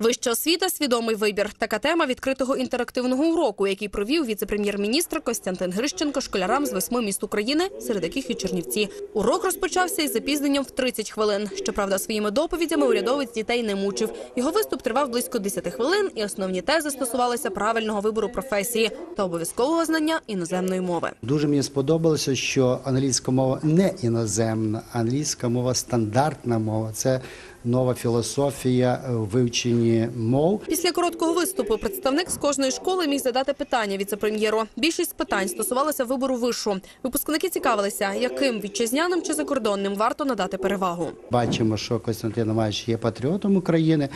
Вища освіта свідомий вибір. Така тема відкритого інтерактивного уроку, який провів віце-прем'єр-міністр Костянтин Грищенко школярам з восьми міст України, серед яких і Чернівці. Урок розпочався із запізненням в 30 хвилин. Щоправда, своїми доповідями урядовець дітей не мучив. Його виступ тривав близько 10 хвилин, і основні тези стосувалися правильного вибору професії та обов'язкового знання іноземної мови. Дуже мені сподобалося, що англійська мова не іноземна, англійська мова стандартна мова. Це нова філософія е, в вивченні мов. Після короткого виступу представник з кожної школи міг задати питання віце-прем'єру. Більшість питань стосувалася вибору вишу. Випускники цікавилися, яким вітчизняним чи закордонним варто надати перевагу. Бачимо, що Костянтин Іванович є патріотом України,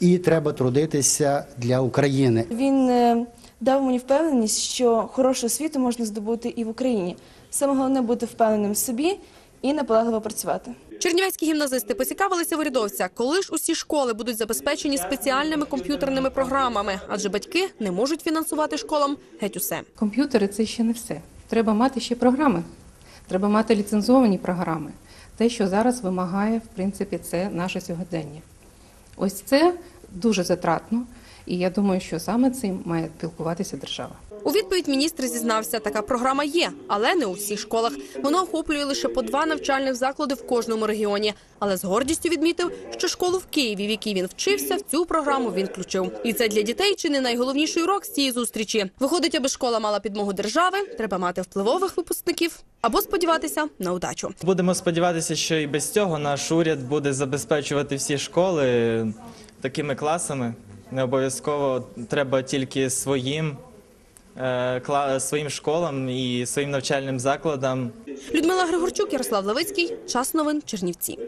і треба трудитися для України. Він е, дав мені впевненість, що хорошу освіту можна здобути і в Україні. Саме головне бути впевненим в собі і наполегливо працювати. Чернівецькі гімназисти поцікавилися в урядовця, коли ж усі школи будуть забезпечені спеціальними комп'ютерними програмами, адже батьки не можуть фінансувати школам геть усе. Комп'ютери це ще не все. Треба мати ще програми. Треба мати ліцензовані програми. Те, що зараз вимагає, в принципі, це наше сьогодення. Ось це дуже затратно, і я думаю, що саме цим має спілкуватися держава. У відповідь міністр зізнався, така програма є, але не у всіх школах. Вона охоплює лише по два навчальних заклади в кожному регіоні. Але з гордістю відмітив, що школу в Києві, в якій він вчився, в цю програму він включив. І це для дітей чи не найголовніший урок з цієї зустрічі. Виходить, аби школа мала підмогу держави, треба мати впливових випускників або сподіватися на удачу. Будемо сподіватися, що і без цього наш уряд буде забезпечувати всі школи такими класами. Не обов'язково треба тільки своїм, е, своїм школам і своїм навчальним закладам Людмила Григорчук, Ярослав Левицький. Час новин Чернівці.